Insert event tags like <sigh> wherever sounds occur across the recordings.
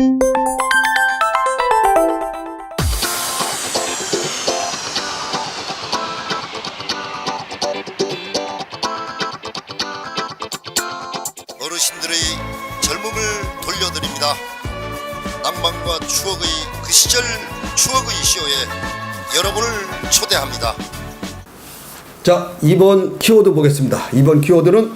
어르신들의 젊음을 돌려드립니다. 낭만과 추억의 그 시절 추억의 쇼에 여러분을 초대합니다. 자, 이번 키워드 보겠습니다. 이번 키워드는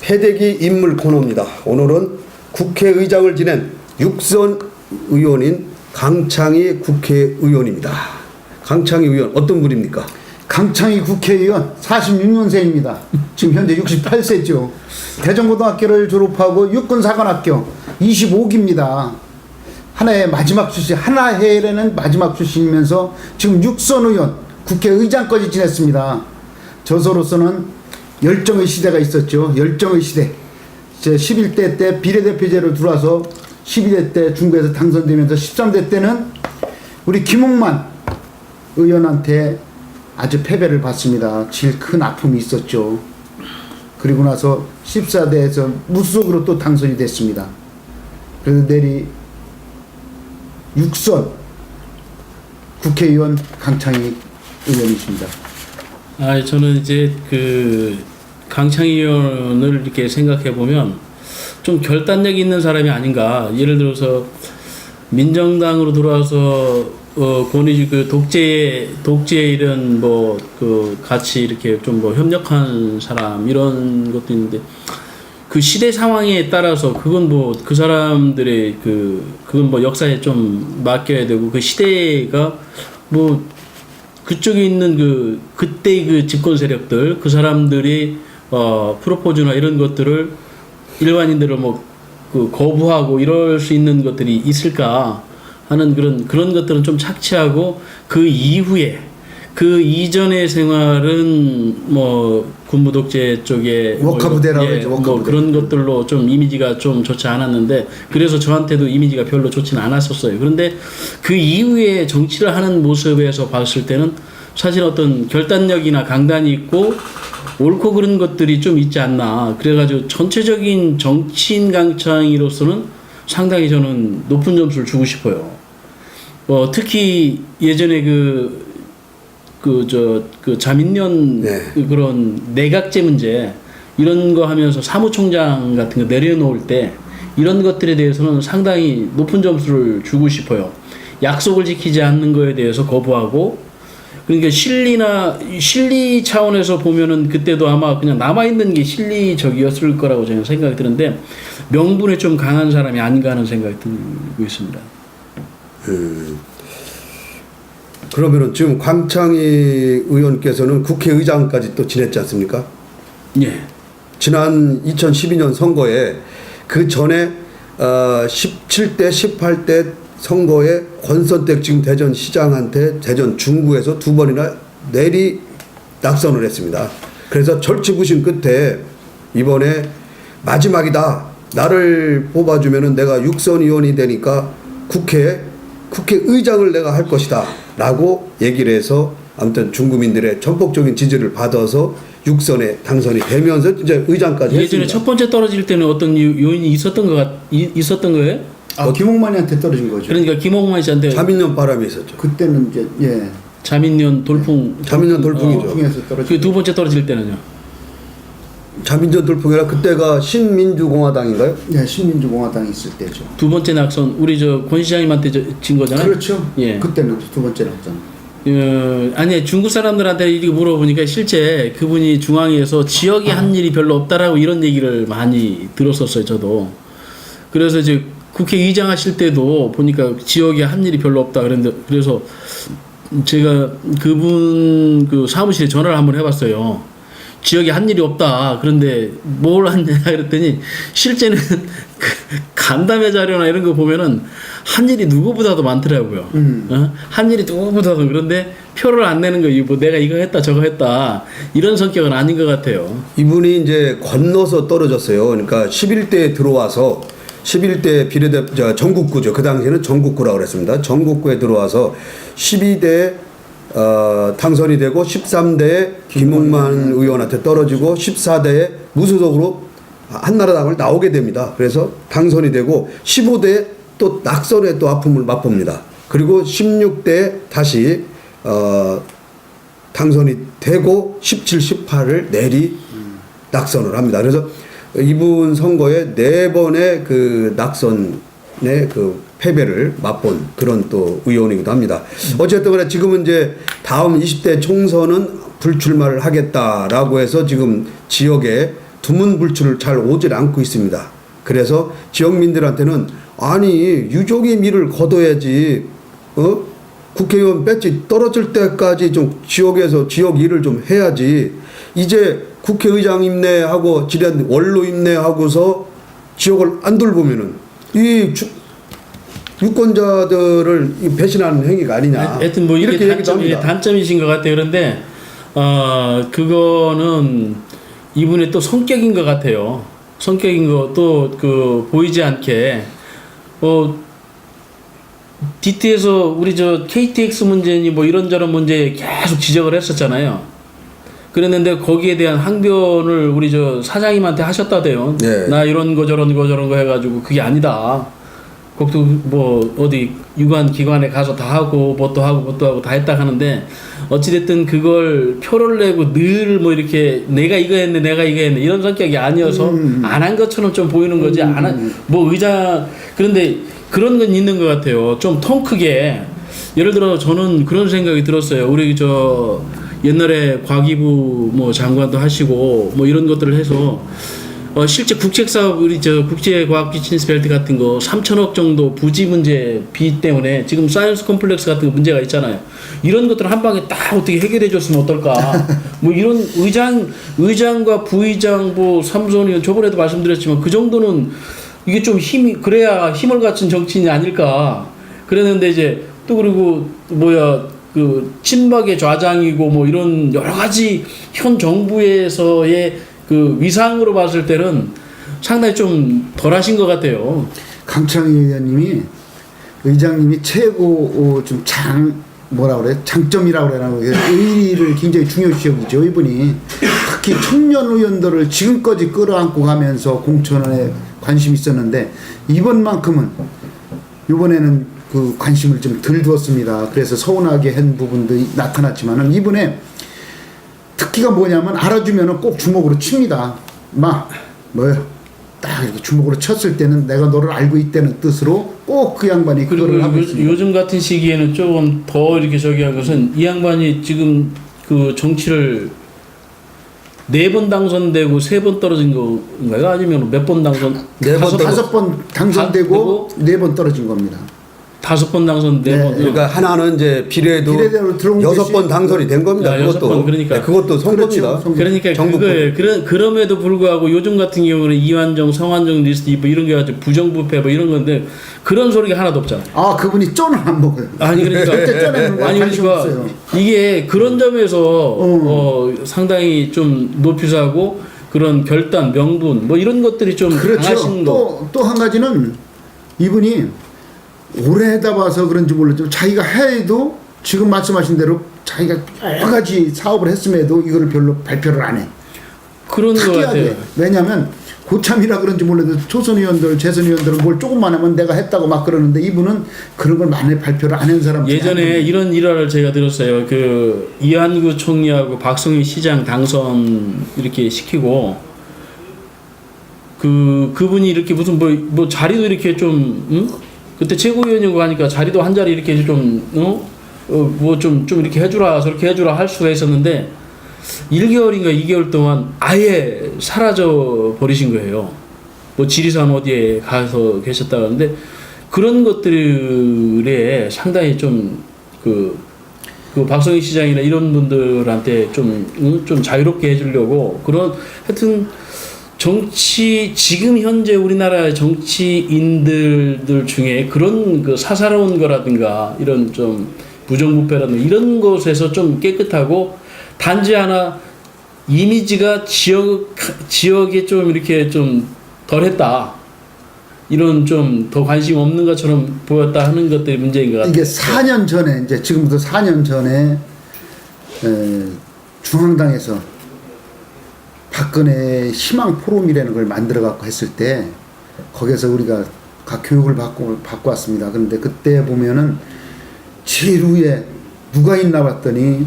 패대기 인물 코너입니다. 오늘은 국회의장을 지낸 육선 의원인 강창희 국회의원입니다. 강창희 의원 어떤 분입니까? 강창희 국회의원 46년생입니다. 지금 현재 68세죠. 대전고등학교를 졸업하고 육군사관학교 25기입니다. 하나의 마지막 출신, 하나해에는 마지막 출신이면서 지금 육선 의원, 국회의장까지 지냈습니다. 저서로서는 열정의 시대가 있었죠. 열정의 시대. 제 11대 때 비례대표제로 들어와서 12대 때 중구에서 당선되면서 13대 때는 우리 김홍만 의원한테 아주 패배를 받습니다. 제일 큰 아픔이 있었죠. 그리고 나서 14대에서 무소속으로 또 당선이 됐습니다. 그래서 내리 육선 국회의원 강창희 의원이십니다. 아, 저는 이제 그 강창희 의원을 이렇게 생각해 보면 좀 결단력 있는 사람이 아닌가. 예를 들어서 민정당으로 들어와서 어 권위주 그 독재 독재 이런 뭐 그 같이 이렇게 좀 뭐 협력한 사람 이런 것도 있는데 그 시대 상황에 따라서 그건 뭐 그 사람들의 그 그건 뭐 역사에 좀 맡겨야 되고 그 시대가 뭐 그쪽에 있는 그 그때 그 집권 세력들 그 사람들이 어 프로포즈나 이런 것들을 일반인들을 뭐 그 거부하고 이럴 수 있는 것들이 있을까 하는 그런 그런 것들은 좀 착취하고 그 이후에 그 이전의 생활은 뭐 군부 독재 쪽에 뭐 워커 부대라고 예, 뭐. 그런 것들로 좀 이미지가 좀 좋지 않았는데 그래서 저한테도 이미지가 별로 좋지는 않았었어요. 그런데 그 이후에 정치를 하는 모습에서 봤을 때는 사실 어떤 결단력이나 강단이 있고 옳고 그른 것들이 좀 있지 않나. 그래가지고 전체적인 정치인 강창이로서는 상당히 저는 높은 점수를 주고 싶어요. 어, 특히 예전에 그, 그, 저, 그 자민련 네. 그 그런 내각제 문제 이런 거 하면서 사무총장 같은 거 내려놓을 때 이런 것들에 대해서는 상당히 높은 점수를 주고 싶어요. 약속을 지키지 않는 거에 대해서 거부하고 그러니까 실리나 실리 차원에서 보면은 그때도 아마 그냥 남아 있는 게 실리적이었을 거라고 저는 생각이 드는데 명분에 좀 강한 사람이 아닌가 하는 생각이 들고 있습니다. 그러면은 지금 강창희 의원께서는 국회의장까지 또 지냈지 않습니까? 예. 지난 2012년 선거에 그 전에 어, 17대 18대 선거에 권선택 지금 대전 시장한테 대전 중구에서 두 번이나 내리 낙선을 했습니다. 그래서 절치부심 끝에 이번에 마지막이다. 나를 뽑아주면은 내가 육선 의원이 되니까 국회 국회의장을 내가 할 것이다. 라고 얘기를 해서 아무튼 중구민들의 전폭적인 지지를 받아서 육선에 당선이 되면서 이제 의장까지 예전에 했습니다. 첫 번째 떨어질 때는 어떤 요- 요인이 있었던 것 같, 이- 있었던 거예요? 아, 김홍만이한테 떨어진 거죠. 그러니까 김홍만 씨한테 자민련 바람이 있었죠. 그때는 이제 예. 자민련 돌풍 자민련 돌풍이죠. 통해서 떨어진 그 두 번째 떨어질 때는요. 자민련 돌풍이라 그때가 신민주공화당인가요? 예, 신민주공화당이 있을 때죠. 두 번째 낙선 우리 저 권 시장님한테 저- 진 거잖아요. 그렇죠. 예. 그때는 두 번째 낙선. 어, 아니 중국 사람들한테 이렇게 물어보니까 실제 그분이 중앙에서 지역에 한 일이 별로 없다라고 이런 얘기를 많이 들었었어요 저도 그래서 이제 국회의장 하실 때도 보니까 지역에 한 일이 별로 없다 그랬는데 그래서 제가 그분 그 사무실에 전화를 한번 해봤어요 지역에 한 일이 없다 그런데 뭘 하냐 <laughs> 그랬더니 실제는 <laughs> 그 간담회 자료나 이런 거 보면은 한 일이 누구보다도 많더라고요. 음. 어? 한 일이 누구보다도 그런데 표를 안 내는 거예요. 뭐 내가 이거 했다 저거 했다 이런 성격은 아닌 것 같아요. 이분이 이제 건너서 떨어졌어요. 그러니까 11대에 들어와서 11대 비례대 저 전국구죠. 그 당시에는 전국구라고 그랬습니다. 전국구에 들어와서 12대 어, 당선이 되고 13대에 김웅만 의원한테 떨어지고 14대에 무소속으로 한나라당을 나오게 됩니다. 그래서 당선이 되고 15대에 또 낙선의 또 아픔을 맛봅니다. 그리고 16대 다시 어, 당선이 되고 17, 18을 내리 낙선을 합니다. 그래서 이분 선거에 네 번의 그 낙선 그 패배를 맛본 그런 또 의원이기도 합니다. 어쨌든 간에 지금은 이제 다음 20대 총선은 불출마를 하겠다라고 해서 지금 지역에 두문불출을 잘 오질 않고 있습니다. 그래서 지역민들한테는 아니 유족의 미를 거둬야지 어 국회의원 배지 떨어질 때까지 좀 지역에서 지역 일을 좀 해야지 이제 국회의장 임내하고 지난 원로 임내하고서 지역을 안 돌보면은 이 주, 유권자들을 이 배신하는 행위가 아니냐 하여튼 뭐 이렇게 단점, 이게. 단점이신 것 같아요. 그런데 어 그거는 이분의 또 성격인 것 같아요. 성격인 거또그 보이지 않게 어 DT에서 우리 저 KTX 문제니 뭐 이런저런 문제 계속 지적을 했었잖아요. 그랬는데 거기에 대한 항변을 우리 저 사장님한테 하셨다대요. 네. 나 이런 거 저런 거 저런 거 해가지고 그게 아니다. 그것도 뭐 어디 유관 기관에 가서 다 하고 뭣도 하고 뭣도 하고 다 했다 하는데 어찌됐든 그걸 표를 내고 늘 뭐 이렇게 내가 이거 했네 내가 이거 했네 이런 성격이 아니어서 안한 것처럼 좀 보이는 거지 안뭐 의자 그런데 그런 건 있는 것 같아요 좀 통 크게 예를 들어 저는 그런 생각이 들었어요 우리 저 옛날에 과기부 뭐 장관도 하시고 뭐 이런 것들을 해서 어, 실제 국책 사업 우리 저 국제 과학 비즈니스 벨트 같은 거 3천억 정도 부지 문제 비 때문에 지금 사이언스 컴플렉스 같은 거 문제가 있잖아요. 이런 것들 한 방에 딱 어떻게 해결해 줬으면 어떨까? 뭐 이런 의장 의장과 부의장 뭐 삼선이 저번에도 말씀드렸지만 그 정도는 이게 좀 힘이 그래야 힘을 갖춘 정치인이 아닐까? 그랬는데 이제 또 그리고 뭐야 그 친박의 좌장이고 뭐 이런 여러 가지 현 정부에서의 그 위상으로 봤을 때는 상당히 좀 덜하신 것 같아요. 강창희 의원님이 의장님이 최고 어, 좀장 뭐라 그래? 장점이라고 그래야 하나 의리를 굉장히 중요시 여기죠 이분이. 특히 청년 의원들을 지금까지 끌어안고 가면서 공천에 관심 이 있었는데 이번만큼은 이번에는 그 관심을 좀 덜 두었습니다. 그래서 서운하게 한 부분도 나타났지만은 이번에 특기가 뭐냐면 알아주면은 꼭 주먹으로 칩니다. 막 뭐야 딱 이렇게 주먹으로 쳤을 때는 내가 너를 알고 있다는 뜻으로 꼭 그 양반이 그거를 하고 요, 있습니다. 요즘 같은 시기에는 조금 더 이렇게 저기 한 것은 이 양반이 지금 그 정치를 네 번 당선되고 세 번 떨어진 건가요? 아니면 몇 번 당선? 네 번 다섯 번- 다섯 번 당선되고 네 번 떨어진 겁니다. 다섯 번 당선 네 네, 번. 그러니까 하나는 이제 비례도 비례대로 들어온 여섯 것이- 번 당선이 된 겁니다. 야, 여섯 그것도 번, 그러니까. 네, 그것도 선거입니다. 그렇죠. 선거. 그러니까 정부 그거예요. 그런 그럼에도 불구하고 요즘 같은 경우는 이완정, 성완정 리스트 뭐 이런 게 가지고 부정부패 뭐 이런 건데 그런 소리가 하나도 없잖아. 아 그분이 쫀을 안 먹어요. 아니 <laughs> 그러니까 그때 쪄내는 거 아니 관심 그러니까 없어요. 이게 그런 점에서 어, 상당히 좀 높이 사고 그런 결단, 명분 뭐 이런 것들이 좀 그렇죠. 강하신 거. 또 또 한 가지는 이분이 오래 하다 봐서 그런지 몰랐지만 자기가 해도 지금 말씀하신 대로 자기가 여러 가지 사업을 했음에도 이거를 별로 발표를 안 해. 그런 거 같아요. 왜냐하면 고참이라 그런지 몰라도 초선 의원들, 재선 의원들은 뭘 조금만 하면 내가 했다고 막 그러는데 이분은 그런 걸 많이 발표를 안 한 사람. 예전에. 이런 일화를 제가 들었어요. 그 이한구 총리하고 박성희 시장 당선 이렇게 시키고 그 그분이 이렇게 무슨 뭐뭐 자리도 이렇게 좀 응? 그때 최고위원이고 하니까 자리도 한 자리 이렇게 좀 어? 어, 뭐좀 좀 이렇게 해주라 저렇게 해주라 할 수가 있었는데 1개월인가 2개월 동안 아예 사라져 버리신 거예요. 뭐 지리산 어디에 가서 계셨다는데 그런 것들에 상당히 좀그 그 박성희 시장이나 이런 분들한테 좀, 응? 좀 자유롭게 해주려고 그런 하여튼 정치 지금 현재 우리나라 정치인들 중에 그런 그 사사로운 거라든가 이런 좀 부정부패라든가 이런 것에서 좀 깨끗하고 단지 하나 이미지가 지역 지역에 좀 이렇게 좀 덜했다 이런 좀 더 관심 없는 것처럼 보였다 하는 것들이 문제인 것 같아요. 이게 4년 전에 이제 지금부터 4년 전에 에, 중앙당에서 박근혜 희망 포럼이라는 걸 만들어 갖고 했을 때 거기서 우리가 각 교육을 받고 받고 왔습니다. 그런데 그때 보면은 제일 위에 누가 있나 봤더니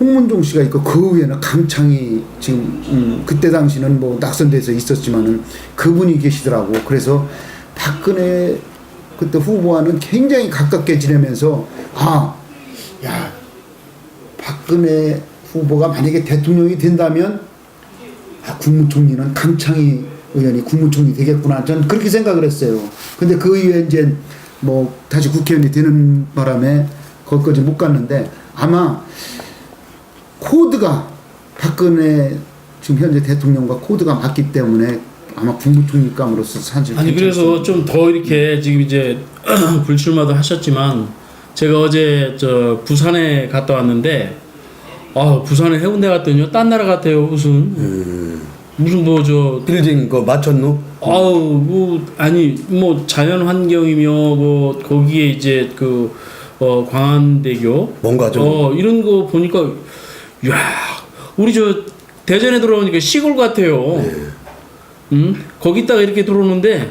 홍문종 씨가 있고 그 위에는 강창희 지금 음, 그때 당시는 뭐 낙선돼서 있었지만은 그분이 계시더라고. 그래서 박근혜 그때 후보와는 굉장히 가깝게 지내면서 아, 야, 박근혜 후보가 만약에 대통령이 된다면 아, 국무총리는 강창희 의원이 국무총리 되겠구나. 저는 그렇게 생각을 했어요. 근데 그 이후에 이제 뭐 다시 국회의원이 되는 바람에 거기까지 못 갔는데 아마 코드가 박근혜 지금 현재 대통령과 코드가 맞기 때문에 아마 국무총리감으로서 사실 아니 그래서 좀 더 이렇게 지금 이제 <clears throat> 불출마도 하셨지만 제가 어제 저 부산에 갔다 왔는데 아 부산에 해운대 갔더니요 딴 나라 같아요 무슨 무슨 뭐 저 빌딩 그 맞췄노? 아우 뭐 아니 뭐 자연 환경이며 뭐 거기에 이제 그 어, 광안대교 뭔가 좀 어 이런 거 보니까 야 우리 저 대전에 들어오니까 시골 같아요. 음 거기다가 이렇게 들어오는데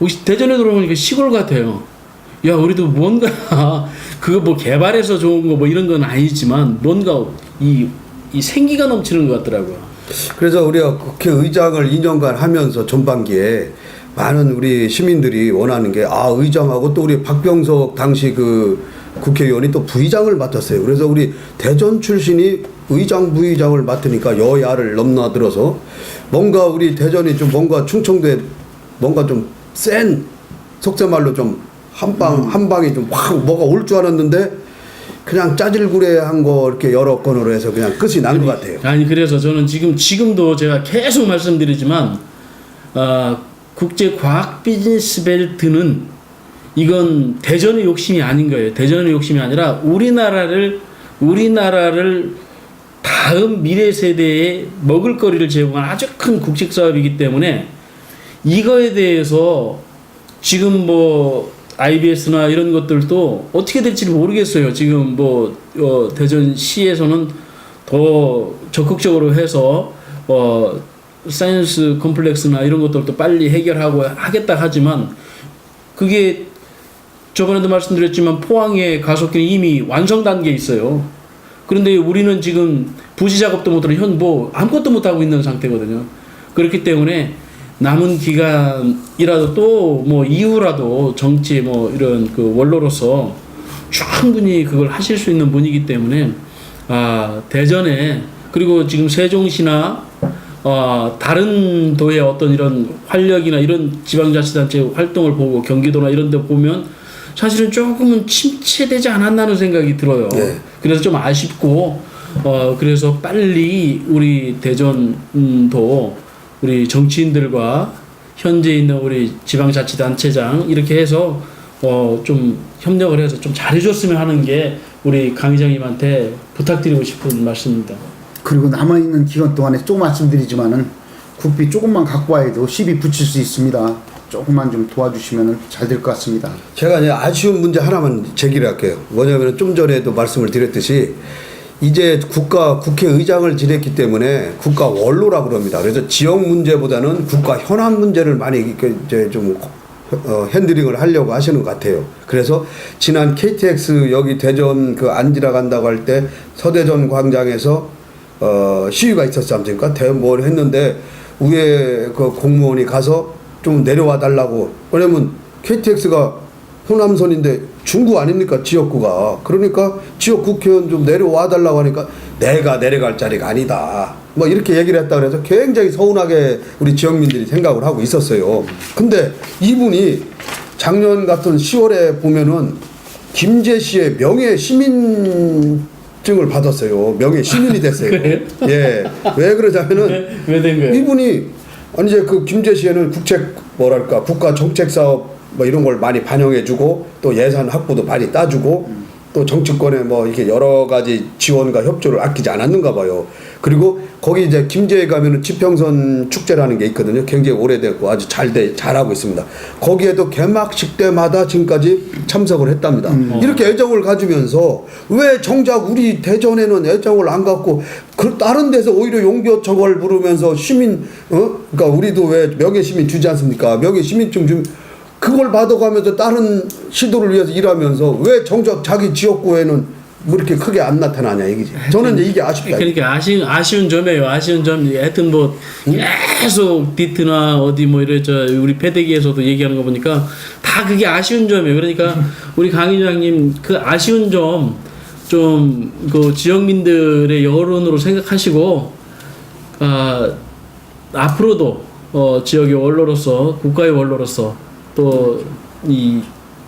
혹시 대전에 들어오니까 시골 같아요. 야 우리도 뭔가 <laughs> 그거 뭐 개발해서 좋은 거 뭐 이런 건 아니지만 뭔가 이, 이 생기가 넘치는 것 같더라고요. 그래서 우리가 국회의장을 2년간 하면서 전반기에 많은 우리 시민들이 원하는 게 아 의장하고 또 우리 박병석 당시 그 국회의원이 또 부의장을 맡았어요. 그래서 우리 대전 출신이 의장 부의장을 맡으니까 여야를 넘나들어서 뭔가 우리 대전이 좀 뭔가 충청도에 뭔가 좀 센 속세 말로 좀 한방 한 방이 좀확 뭐가 올 줄 알았는데 그냥 짜질구레한 거 이렇게 여러 건으로 해서 그냥 끝이 난 것 같아요. 아니 그래서 저는 지금 지금도 제가 계속 말씀드리지만 어, 국제 과학 비즈니스 벨트는 이건 대전의 욕심이 아닌 거예요. 대전의 욕심이 아니라 우리나라를 우리나라를 다음 미래 세대에 먹을거리를 제공한 아주 큰 국책 사업이기 때문에 이거에 대해서 지금 뭐 IBS나 이런 것들도 어떻게 될지 모르겠어요. 지금 뭐 어, 대전시에서는 더 적극적으로 해서 어 사이언스 컴플렉스나 이런 것들도 빨리 해결하고 하겠다 하지만 그게 저번에도 말씀드렸지만 포항의 가속기는 이미 완성 단계에 있어요. 그런데 우리는 지금 부지 작업도 못하고 현뭐 아무것도 못 하고 있는 상태거든요. 그렇기 때문에 남은 기간이라도 또 뭐 이후라도 정치 뭐 이런 그 원로로서 충분히 그걸 하실 수 있는 분이기 때문에 아 대전에 그리고 지금 세종시나 어 다른 도의 어떤 이런 활력이나 이런 지방자치단체 활동을 보고 경기도나 이런 데 보면 사실은 조금은 침체되지 않았나는 생각이 들어요. 네. 그래서 좀 아쉽고 어 그래서 빨리 우리 대전도 우리 정치인들과 현재 있는 우리 지방자치단체장 이렇게 해서 어 좀 협력을 해서 좀 잘해줬으면 하는 게 우리 강 의장님한테 부탁드리고 싶은 말씀입니다. 그리고 남아 있는 기간 동안에 또 말씀드리지만은 국비 조금만 갖고 와도 시비 붙일 수 있습니다. 조금만 좀 도와주시면 잘 될 것 같습니다. 제가 이제 아쉬운 문제 하나만 제기를 할게요. 뭐냐면 좀 전에도 말씀을 드렸듯이 이제 국가 국회의장을 지냈기 때문에 국가 원로라 그럽니다. 그래서 지역 문제보다는 국가 현안 문제를 많이 이제 좀 어, 핸들링을 하려고 하시는 것 같아요. 그래서 지난 KTX 여기 대전 그 안지라 간다고 할 때 서대전 광장에서 어, 시위가 있었지 않습니까? 대뭘 했는데 위에 그 공무원이 가서 좀 내려와 달라고. 왜냐면 KTX가 호남선인데 중구 아닙니까? 지역구가. 그러니까 지역 국회의원 좀 내려와 달라고 하니까 내가 내려갈 자리가 아니다. 뭐 이렇게 얘기를 했다 그래서 굉장히 서운하게 우리 지역민들이 생각을 하고 있었어요. 근데 이분이 작년 같은 10월에 보면은 김제 씨의 명예 시민 증을 받았어요. 명예 시민이 됐어요. <laughs> 예 왜 그러자면은 왜 된 거예요? 이분이 아니 이제 그 김제 씨에는 국책 뭐랄까 국가 정책 사업 뭐 이런 걸 많이 반영해주고 또 예산 확보도 많이 따주고 또 정치권에 뭐 이렇게 여러 가지 지원과 협조를 아끼지 않았는가 봐요. 그리고 거기 이제 김제에 가면은 지평선 축제라는 게 있거든요. 굉장히 오래됐고 아주 잘돼 잘하고 있습니다. 거기에도 개막식 때마다 지금까지 참석을 했답니다. 이렇게 애정을 가지면서 왜 정작 우리 대전에는 애정을 안 갖고 그 다른 데서 오히려 용비어처벌 부르면서 시민 어 그러니까 우리도 왜 명예 시민 주지 않습니까? 명예 시민증 주 그걸 받아가면서 다른 시도를 위해서 일하면서 왜 정작 자기 지역구에는 뭐 이렇게 크게 안 나타나냐 이거지. 저는 이제 이게 아쉽다. 그러니까 아쉬운 아쉬운 점이에요. 아쉬운 점. 하여튼 뭐 계속 디트나 어디 뭐 이래 저 우리 패대기에서도 얘기하는 거 보니까 다 그게 아쉬운 점이에요. 그러니까 <laughs> 우리 강 의장님 그 아쉬운 점 좀 그 지역민들의 여론으로 생각하시고 아 앞으로도 어 지역의 원로로서 국가의 원로로서 또 이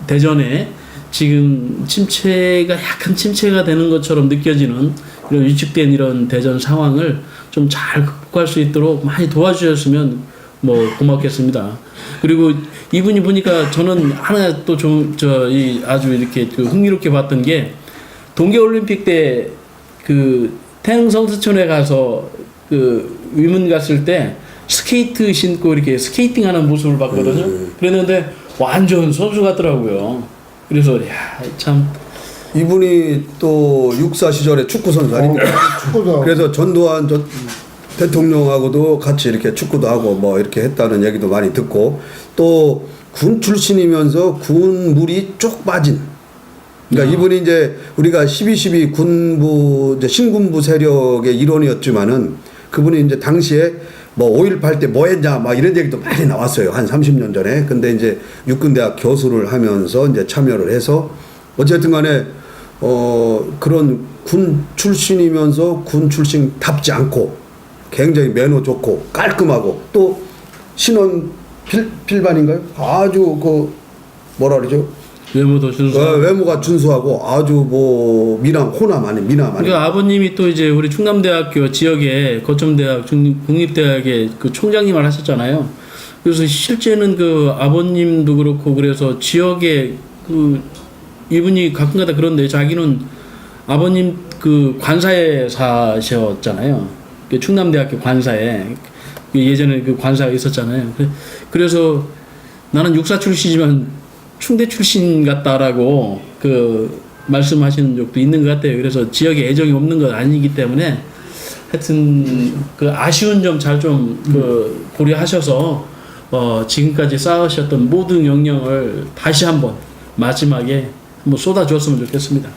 대전에 지금 침체가 약간 침체가 되는 것처럼 느껴지는 이런 위축된 이런 대전 상황을 좀 잘 극복할 수 있도록 많이 도와주셨으면 뭐 고맙겠습니다. 그리고 이분이 보니까 저는 하나 또 좀 저 이 아주 이렇게 그 흥미롭게 봤던 게 동계 올림픽 때 그 태릉 성수촌에 가서 그 위문 갔을 때 스케이트 신고 이렇게 스케이팅 하는 모습을 봤거든요. 그랬는데 완전 선수 같더라고요. 그래서 야참 이분이 또 육사 시절에 축구 선수 아닙니까? 축구도 그래서 전두환 저 대통령하고도 같이 이렇게 축구도 하고 뭐 이렇게 했다는 얘기도 많이 듣고 또 군 출신이면서 군 물이 쭉 빠진 그러니까 이분이 이제 우리가 12.12 군부 이제 신군부 세력의 일원이었지만은 그분이 이제 당시에 뭐 5.18 때 뭐 했냐 막 이런 얘기도 많이 나왔어요. 한 30년 전에. 근데 이제 육군대학 교수를 하면서 이제 참여를 해서 어쨌든 간에 어 그런 군 출신이면서 군 출신답지 않고 굉장히 매너 좋고 깔끔하고 또 신원 필, 필반인가요? 아주 그 뭐라 그러죠? 외모도 준수. 어, 외모가 준수하고 아주 뭐 미남 호남 아니 미남 아니 그러니까 아버님이 또 이제 우리 충남대학교 지역에 거점대학 중- 국립대학의 그 총장님을 하셨잖아요. 그래서 실제는 그 아버님도 그렇고 그래서 지역에 그 이분이 가끔가다 그런데 자기는 아버님 그 관사에 사셨잖아요. 그 충남대학교 관사에 그 예전에 그 관사가 있었잖아요. 그- 그래서 나는 육사 출신이지만 충대 출신 같다라고 그 말씀하시는 적도 있는 것 같아요. 그래서 지역에 애정이 없는 건 아니기 때문에 하여튼 그 아쉬운 점 잘 좀 그 고려하셔서 어 지금까지 쌓으셨던 모든 영령을 다시 한번 마지막에 한번 쏟아주었으면 좋겠습니다.